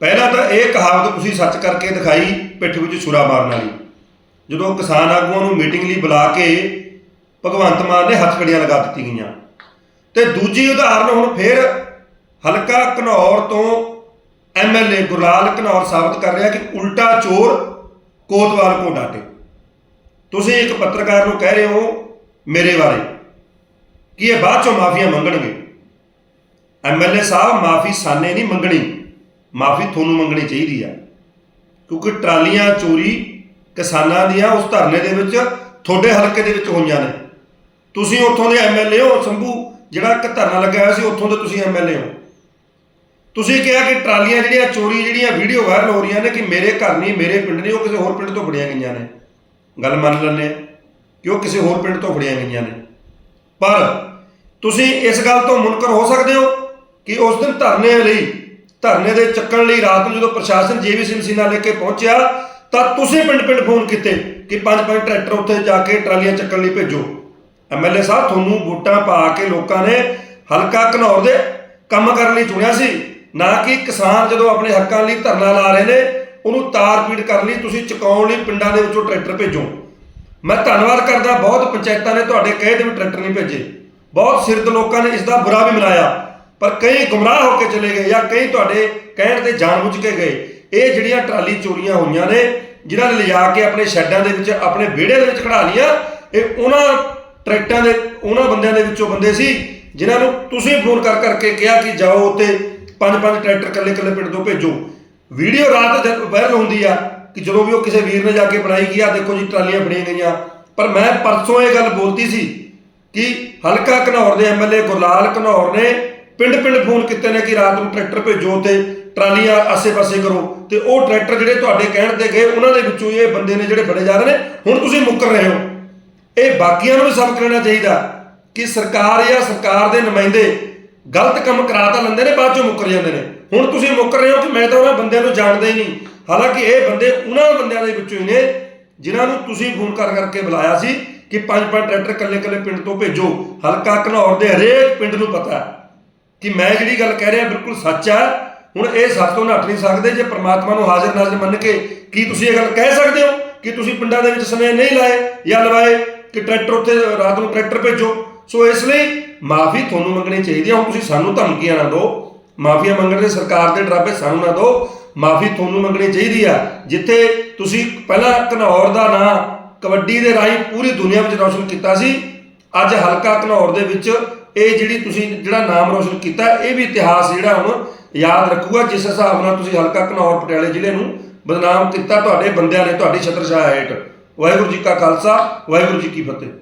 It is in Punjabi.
ਪਹਿਲਾਂ ਤਾਂ ਇਹ ਕਹਾਵਤ ਤੁਸੀਂ ਸੱਚ ਕਰਕੇ ਦਿਖਾਈ, ਪਿੱਠ ਵਿੱਚ ਛੁਰਾ ਮਾਰਨ ਵਾਲੀ। ਜਦੋਂ ਕਿਸਾਨ ਆਗੂਆਂ ਨੂੰ ਮੀਟਿੰਗ ਲਈ ਬੁਲਾ ਕੇ ਭਗਵੰਤ ਮਾਨ ਨੇ ਹੱਥਕੜੀਆਂ ਲਗਾ ਦਿੱਤੀ ਗਈਆਂ। ਤੇ ਦੂਜੀ ਉਦਾਹਰਨ ਹੁਣ ਫੇਰ ਹਲਕਾ ਘਨੌਰ ਤੋਂ ਐਮਐਲਏ ਗੁਰਲਾਲ ਘਨੌਰ ਸਾਬਤ ਕਰ ਰਿਹਾ ਕਿ ਉਲਟਾ ਚੋਰ ਕੋਤਵਾਲ ਕੋ ਡਾਟੇ। ਤੁਸੀਂ ਇੱਕ ਪੱਤਰਕਾਰ ਨੂੰ ਕਹਿ ਰਹੇ ਹੋ, ਮੇਰੇ ਬਾਰੇ, ਕਿ ਇਹ ਬਾਅਦ ਚੋਂ ਮਾਫੀਆਂ ਮੰਗਣਗੇ। ਐਮਐਲਏ ਸਾਹਿਬ, ਮਾਫੀ ਸਾਨੇ ਨਹੀਂ ਮੰਗਣੀ। ਮਾਫੀ ਤੁਹਾਨੂੰ ਮੰਗਣੀ ਚਾਹੀਦੀ ਆ। ਕਿਉਂਕਿ ਟਰਾਲੀਆਂ, ਚੋਰੀ, ਕਿਸਾਨਾਂ ਦੀਆਂ ਉਸ ਧਰਨੇ ਦੇ ਵਿੱਚ ਤੁਹਾਡੇ ਹਲਕੇ ਦੇ ਵਿੱਚ ਹੋਈਆਂ ਨੇ। ਤੁਸੀਂ ਉੱਥੋਂ ਦੇ ਐਮਐਲਏ ਹੋ, ਸੰਭੂ, ਜਿਹੜਾ ਇੱਕ ਧਰਨਾ ਲੱਗਿਆ ਹੋਇਆ ਸੀ, ਉੱਥੋਂ ਦੇ ਤੁਸੀਂ ਐਮਐਲਏ ਹੋ। ਤੁਸੀਂ ਕਿਹਾ ਕਿ ਟਰਾਲੀਆਂ ਜਿਹੜੀਆਂ, ਚੋਰੀ ਜਿਹੜੀਆਂ ਵੀਡੀਓ ਵਾਇਰਲ ਹੋ ਰਹੀਆਂ ਨੇ ਕਿ ਮੇਰੇ ਘਰ ਨਹੀਂ, ਮੇਰੇ ਪਿੰਡ ਨਹੀਂ, ਉਹ ਕਿਸੇ ਹੋਰ ਪਿੰਡ ਤੋਂ ਫੜੀਆਂ ਗਈਆਂ ਨੇ। ਗੱਲ ਮੰਨ ਲੈਂਦੇ ਹਾਂ ਕਿ ਉਹ ਕਿਸੇ ਹੋਰ ਪਿੰਡ ਤੋਂ ਫੜੀਆਂ ਗਈਆਂ ਨੇ। ਪਰ ਤੁਸੀਂ ਇਸ ਗੱਲ ਤੋਂ ਮੁਨਕਰ ਹੋ ਸਕਦੇ ਹੋ ਕਿ ਉਸ ਦਿਨ ਧਰਨੇ ਲਈ ਧਰਨੇ ਦੇ ਚੱਕਣ ਲਈ ਰਾਤ ਨੂੰ ਜਦੋਂ ਪ੍ਰਸ਼ਾਸਨ ਜੀਵੀ ਸਿੰਘ ਨਾਲ ਲੈ ਕੇ ਪਹੁੰਚਿਆ, ਤਾਂ ਤੁਸੀਂ ਪਿੰਡ-ਪਿੰਡ ਫੋਨ ਕੀਤੇ ਕਿ ਪੰਜ ਪੰਜ ਟਰੈਕਟਰ ਉੱਥੇ ਜਾ ਕੇ ਟਰਾਲੀਆਂ ਚੱਕਣ ਲਈ ਭੇਜੋ। ਐਮਐਲਏ ਸਾਹਿਬ ਤੁਹਾਨੂੰ ਵੋਟਾਂ ਪਾ ਕੇ ਲੋਕਾਂ ਨੇ ਹਲਕਾ ਘਨੌਰ ਦੇ ਕੰਮ ਕਰਨ ਲਈ ਚੁਣਿਆ ਸੀ। ਨਾ ਕਿ ਕਿਸਾਨ ਜਦੋਂ ਆਪਣੇ ਹੱਕਾਂ ਲਈ ਧਰਨਾ ਲਾ ਰਹੇ ਨੇ, ਉਹਨੂੰ ਤਾਰ ਪੀੜ ਕਰਨ ਲਈ ਤੁਸੀਂ ਚੁਕਾਉਣ ਲਈ ਪਿੰਡਾਂ ਦੇ ਵਿੱਚੋਂ ਟਰੈਕਟਰ ਭੇਜੋ। ਮੈਂ ਧੰਨਵਾਦ ਕਰਦਾ, ਬਹੁਤ ਪੰਚਾਇਤਾਂ ਨੇ ਤੁਹਾਡੇ ਕਹੇ ਤੇ ਵੀ ਟਰੈਕਟਰ ਨਹੀਂ ਭੇਜੇ। ਬਹੁਤ ਸਿਰਦ ਲੋਕਾਂ ਨੇ ਇਸ ਦਾ ਬੁਰਾ ਵੀ ਮਨਾਇਆ। ਪਰ ਕਈ ਗੁੰਮਰਾਹ ਹੋ ਕੇ ਚਲੇ ਗਏ ਜਾਂ ਕਈ ਤੁਹਾਡੇ ਕਹਿਣ ਤੇ ਜਾਣਬੁੱਝ ਕੇ ਗਏ। ਇਹ ਜਿਹੜੀਆਂ ਟਰਾਲੀ ਚੋਰੀਆਂ ਹੋਈਆਂ ਨੇ, ਜਿਨ੍ਹਾਂ ਨੇ ਲਿਜਾ ਕੇ ਆਪਣੇ ਸ਼ੈੱਡਾਂ ਦੇ ਵਿੱਚ, ਆਪਣੇ ਵਿਹੜੇ ਦੇ ਵਿੱਚ ਖੜਾ ਲੀਆਂ ਇਹ ਉਹਨਾਂ ਟਰੈਕਟਰਾਂ ਦੇ, ਉਹਨਾਂ ਬੰਦਿਆਂ ਦੇ ਵਿੱਚੋਂ ਬੰਦੇ ਸੀ, ਜਿਨ੍ਹਾਂ ਨੂੰ ਤੁਸੀਂ ਫੋਨ ਕਰ ਕਰਕੇ ਕਿਹਾ ਕਿ ਜਾਓ ਉੱਤੇ ਪੰਜ ਪੰਜ ਟਰੈਕਟਰ ਇਕੱਲੇ ਇਕੱਲੇ ਪਿੰਡ ਤੋਂ ਭੇਜੋ। ਵੀਡੀਓ ਰਾਤ ਜਦ ਵਾਇਰਲ ਹੁੰਦੀ ਆ ਕਿ ਜਦੋਂ ਵੀ ਉਹ ਕਿਸੇ ਵੀਰ ਨੇ ਜਾ ਕੇ ਬਣਾਈ ਗਿਆ ਦੇਖੋ ਜੀ ਟਰਾਲੀਆਂ ਬਣੀਆਂ ਗਈਆਂ। ਪਰ ਮੈਂ ਪਰਸੋਂ ਇਹ ਗੱਲ ਬੋਲਤੀ ਸੀ ਕਿ ਹਲਕਾ ਘਨੌਰ ਦੇ ਐਮਐਲਏ ਗੁਰਲਾਲ ਘਨੌਰ ਨੇ ਪਿੰਡ-ਪਿੰਡ ਫੋਨ ਕੀਤੇ ਨੇ ਕਿ ਰਾਤ ਨੂੰ ਟਰੈਕਟਰ ਭੇਜੋ ਤੇ ਟਰਾਲੀਆਂ ਆਸੇ-ਪਾਸੇ ਕਰੋ। ਤੇ ਉਹ ਟਰੈਕਟਰ ਜਿਹੜੇ ਤੁਹਾਡੇ ਕਹਿਣ ਤੇ ਗਏ, ਉਹਨਾਂ ਦੇ ਵਿੱਚੋਂ ਇਹ ਬੰਦੇ ਨੇ ਜਿਹੜੇ ਫੜੇ ਜਾ ਰਹੇ ਨੇ, ਹੁਣ ਤੁਸੀਂ ਮੁੱਕਰ ਰਹੇ ਹੋ। ਇਹ ਬਾਕੀਆਂ ਨੂੰ ਵੀ ਸਬਕ ਲੈਣਾ ਚਾਹੀਦਾ ਕਿ ਸਰਕਾਰ ਜਾਂ ਸਰਕਾਰ ਦੇ ਨੁਮਾਇੰਦੇ ਗਲਤ ਕੰਮ ਕਰਾ ਤਾਂ ਲੈਂਦੇ ਨੇ, ਬਾਅਦ ਚੋਂ ਮੁੱਕਰ ਜਾਂਦੇ ਨੇ। ਹੁਣ ਤੁਸੀਂ ਮੁੱਕਰ ਰਹੇ ਹੋ ਕਿ ਮੈਂ ਤਾਂ ਉਹਨਾਂ ਬੰਦਿਆਂ ਨੂੰ ਜਾਣਦਾ ਹੀ ਨਹੀਂ। ਹਾਲਾਂਕਿ ਇਹ ਬੰਦੇ ਉਹਨਾਂ ਬੰਦਿਆਂ ਦੇ ਵਿੱਚੋਂ ਹੀ ਨੇ, ਜਿਨ੍ਹਾਂ ਨੂੰ ਤੁਸੀਂ ਫੋਨ ਕਰ ਕਰਕੇ ਬੁਲਾਇਆ ਸੀ ਕਿ ਪੰਜ ਪੰਜ ਟਰੈਕਟਰ ਕੱਲੇ-ਕੱਲੇ ਪਿੰਡ ਤੋਂ ਭੇਜੋ। ਹਲਕਾ ਘਨੌਰ ਦੇ ਹਰੇਕ ਪਿੰਡ ਨੂੰ ਪਤਾ ਹੈ। ਕਿ ਮੈਂ ਜਿਹੜੀ ਗੱਲ ਕਹਿ ਰਿਹਾ ਬਿਲਕੁਲ ਸੱਚ ਆ, ਹੁਣ ਇਹ ਸੱਚ ਤੋਂ ਨੱਠ ਨਹੀਂ ਸਕਦੇ, ਜੇ ਪ੍ਰਮਾਤਮਾ ਨੂੰ ਹਾਜ਼ਰ ਨਾਜ਼ਰ ਮੰਨ ਕੇ ਕੀ ਤੁਸੀਂ ਇਹ ਗੱਲ ਕਹਿ ਸਕਦੇ ਹੋ ਕਿ ਤੁਸੀਂ ਪਿੰਡਾਂ ਦੇ ਵਿੱਚ ਸਨੇ ਨਹੀਂ ਲਾਏ ਜਾਂ ਲਵਾਏ ਕਿ ਟਰੈਕਟਰ ਉੱਤੇ ਰਾਤ ਨੂੰ ਟਰੈਕਟਰ ਭੇਜੋ? ਸੋ ਇਸ ਲਈ ਮਾਫੀ ਤੁਹਾਨੂੰ ਮੰਗਣੀ ਚਾਹੀਦੀ ਹੈ ਹੁਣ ਤੁਸੀਂ ਸਾਨੂੰ ਧਮਕੀਆਂ ਨਾ ਦਿਓ, ਮਾਫੀਆਂ ਮੰਗਣ ਦੇ ਸਰਕਾਰ ਦੇ ਡਰਾਬੇ ਸਾਨੂੰ ਨਾ ਦਿਓ, ਮਾਫੀ ਤੁਹਾਨੂੰ ਮੰਗਣੀ ਚਾਹੀਦੀ ਆ, ਜਿੱਥੇ ਤੁਸੀਂ ਪਹਿਲਾਂ ਘਨੌਰ ਦਾ ਨਾਂ ਕਬੱਡੀ ਦੇ ਰਾਹੀਂ ਪੂਰੀ ਦੁਨੀਆ ਵਿੱਚ ਰੌਸ਼ਨ ਕੀਤਾ ਸੀ, ਅੱਜ ਹਲਕਾ ਘਨੌਰ ਦੇ ਵਿੱਚ ਇਹ ਜਿਹੜੀ ਤੁਸੀਂ ਜਿਹੜਾ ਨਾਮ ਰੋਸ਼ਨ ਕੀਤਾ, ਇਹ ਵੀ ਇਤਿਹਾਸ ਜਿਹੜਾ ਹੁਣ ਯਾਦ ਰੱਖੂਗਾ, ਜਿਸ ਹਿਸਾਬ ਨਾਲ ਤੁਸੀਂ ਹਲਕਾ ਘਨੌਰ, ਪਟਿਆਲੇ ਜ਼ਿਲ੍ਹੇ ਨੂੰ ਬਦਨਾਮ ਕੀਤਾ ਤੁਹਾਡੇ ਬੰਦਿਆਂ ਨੇ, ਤੁਹਾਡੀ ਛਤਰਛਾਇਆ ਹੇਠ। ਵਾਹਿਗੁਰੂ ਜੀ ਕਾ ਖਾਲਸਾ, ਵਾਹਿਗੁਰੂ ਜੀ ਕੀ ਫਤਿਹ।